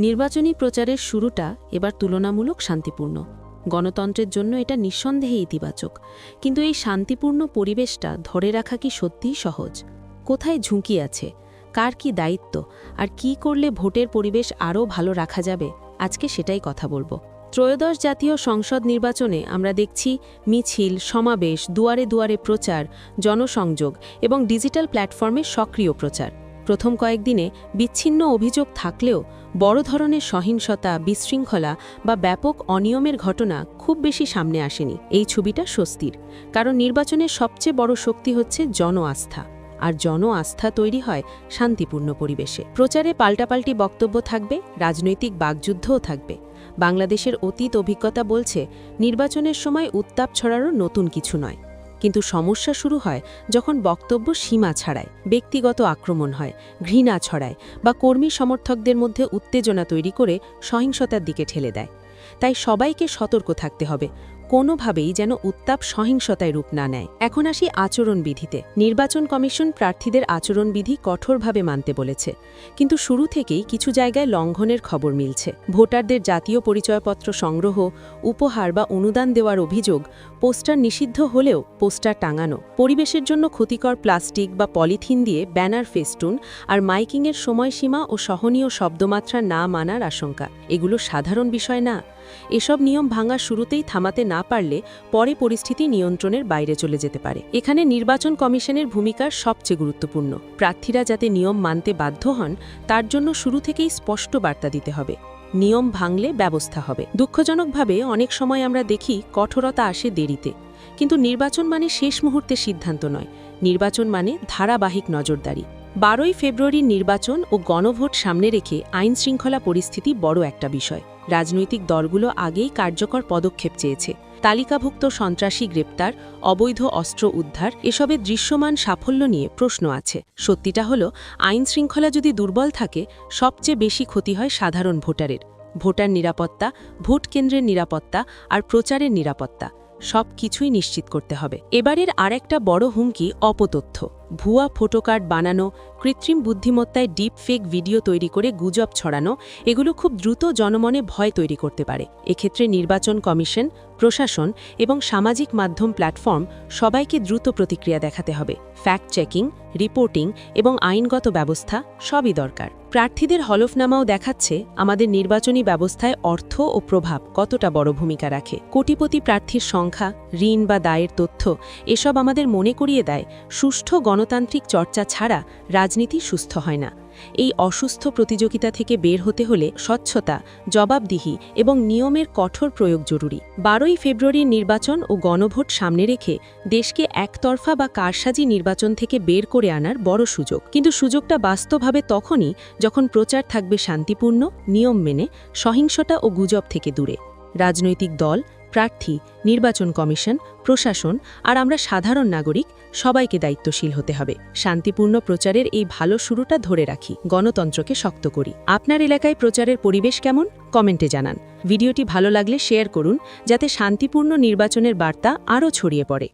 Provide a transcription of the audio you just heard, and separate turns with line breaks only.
নির্বাচনী প্রচারের শুরুটা এবার তুলনামূলক শান্তিপূর্ণ। গণতন্ত্রের জন্য এটা নিঃসন্দেহে ইতিবাচক। কিন্তু এই শান্তিপূর্ণ পরিবেশটা ধরে রাখা কি সত্যিই সহজ? কোথায় ঝুঁকি আছে? কার কি দায়িত্ব? আর কি করলে ভোটের পরিবেশ আরও ভালো রাখা যাবে? আজকে সেটাই কথা বলব। ত্রয়োদশ জাতীয় সংসদ নির্বাচনে আমরা দেখছি মিছিল, সমাবেশ, দুয়ারে দুয়ারে প্রচার, জনসংযোগ এবং ডিজিটাল প্ল্যাটফর্মে সক্রিয় প্রচার। প্রথম কয়েকদিনে বিচ্ছিন্ন অভিযোগ থাকলেও বড় ধরনের সহিংসতা, বিশৃঙ্খলা বা ব্যাপক অনিয়মের ঘটনা খুব বেশি সামনে আসেনি। এই ছবিটা স্বস্তির, কারণ নির্বাচনের সবচেয়ে বড় শক্তি হচ্ছে জন আস্থা আর জন আস্থা তৈরি হয় শান্তিপূর্ণ পরিবেশে। প্রচারে পাল্টাপাল্টি বক্তব্য থাকবে, রাজনৈতিক বাগযুদ্ধও থাকবে। বাংলাদেশের অতীত অভিজ্ঞতা বলছে, নির্বাচনের সময় উত্তাপ ছড়ারও নতুন কিছু নয়। কিন্তু সমস্যা শুরু হয় যখন বক্তব্য সীমা ছাড়ায়, ব্যক্তিগত আক্রমণ হয়, ঘৃণা ছড়ায় বা কর্মী সমর্থকদের মধ্যে উত্তেজনা তৈরি করে সহিংসতার দিকে ঠেলে দেয়। তাই সবাইকে সতর্ক থাকতে হবে কোনোভাবেই যেন উত্তাপ সহিংসতায় রূপ না নেয়। এখন আসি আচরণবিধিতে। নির্বাচন কমিশন প্রার্থীদের আচরণবিধি কঠোরভাবে মানতে বলেছে। কিন্তু শুরু থেকেই কিছু জায়গায় লঙ্ঘনের খবর মিলছে। ভোটারদের জাতীয় পরিচয়পত্র সংগ্রহ, উপহার বা অনুদান দেওয়ার অভিযোগ, পোস্টার নিষিদ্ধ হলেও পোস্টার টাঙানো। পরিবেশের জন্য ক্ষতিকর প্লাস্টিক বা পলিথিন দিয়ে ব্যানার ফেস্টুন আর মাইকিংয়ের সময়সীমা ও সহনীয় শব্দমাত্রা না মানার আশঙ্কা। এগুলো সাধারণ বিষয় না। এসব নিয়ম ভাঙা শুরুতেই থামাতে না পারলে পরে পরিস্থিতি নিয়ন্ত্রণের বাইরে চলে যেতে পারে। এখানে নির্বাচন কমিশনের ভূমিকার সবচেয়ে গুরুত্বপূর্ণ। প্রার্থীরা যাতে নিয়ম মানতে বাধ্য হন, তার জন্য শুরু থেকেই স্পষ্ট বার্তা দিতে হবে। নিয়ম ভাঙলে ব্যবস্থা হবে। দুঃখজনকভাবে অনেক সময় আমরা দেখি কঠোরতা আসে দেরিতে। কিন্তু নির্বাচন মানে শেষ মুহূর্তে সিদ্ধান্ত নয়। নির্বাচন মানে ধারাবাহিক নজরদারি। বারোই ফেব্রুয়ারির নির্বাচন ও গণভোট সামনে রেখে আইন শৃঙ্খলা পরিস্থিতি বড় একটা বিষয়। রাজনৈতিক দলগুলো আগেই কার্যকর পদক্ষেপ চেয়েছে। তালিকাভুক্ত সন্ত্রাসী গ্রেপ্তার, অবৈধ অস্ত্র উদ্ধার এসবে দৃশ্যমান সাফল্য নিয়ে প্রশ্ন আছে। সত্যিটা হল, আইন শৃঙ্খলা যদি দুর্বল থাকে, সবচেয়ে বেশি ক্ষতি হয় সাধারণ ভোটারের। ভোটার নিরাপত্তা, ভোট কেন্দ্রের নিরাপত্তা আর প্রচারের নিরাপত্তা। সব কিছুই নিশ্চিত করতে হবে। এবারের আরেকটা বড় হুমকি অপতথ্য। ভুয়া ফটোকার্ড বানানো, কৃত্রিম বুদ্ধিমত্তায় ডিপ ফেক ভিডিও তৈরি করে গুজব ছড়ানো, এগুলো খুব দ্রুত জনমনে ভয় তৈরি করতে পারে। এক্ষেত্রে নির্বাচন কমিশন, প্রশাসন এবং সামাজিক মাধ্যম প্ল্যাটফর্ম সবাইকে দ্রুত প্রতিক্রিয়া দেখাতে হবে। ফ্যাক্ট চেকিং রিপোর্টিং এবং আইনগত ব্যবস্থা সবই দরকার। প্রার্থীদের হলফনামাও দেখাচ্ছে আমাদের নির্বাচনী ব্যবস্থায় অর্থ ও প্রভাব কতটা বড় ভূমিকা রাখে। কোটিপতি প্রার্থীর সংখ্যা, ঋণ বা দায়ের তথ্য, এসব আমাদের মনে করিয়ে দেয় সুষ্ঠু গণতান্ত্রিক চর্চা ছাড়া রাজনীতি সুস্থ হয় না। এই অসুস্থ প্রতিযোগিতা থেকে বের হতে হলে স্বচ্ছতা, জবাবদিহি এবং নিয়মের কঠোর প্রয়োগ জরুরি। বারোই ফেব্রুয়ারির নির্বাচন ও গণভোট সামনে রেখে দেশকে একতরফা বা কারসাজি নির্বাচন থেকে বের করে আনার বড় সুযোগ। কিন্তু সুযোগটা বাস্তবভাবে তখনই যখন প্রচার থাকবে শান্তিপূর্ণ, নিয়ম মেনে, সহিংসতা ও গুজব থেকে দূরে। রাজনৈতিক দল প্রার্থী, নির্বাচন কমিশন, প্রশাসন আর আমরা সাধারণ নাগরিক সবাইকে দায়িত্বশীল হতে হবে। শান্তিপূর্ণ প্রচারের এই ভালো শুরুটা ধরে রাখি, গণতন্ত্রকে শক্ত করি। আপনার এলাকায় প্রচারের পরিবেশ কেমন? কমেন্টে জানান। ভিডিওটি ভালো লাগলে শেয়ার করুন, যাতে শান্তিপূর্ণ নির্বাচনের বার্তা আরও ছড়িয়ে পড়ে।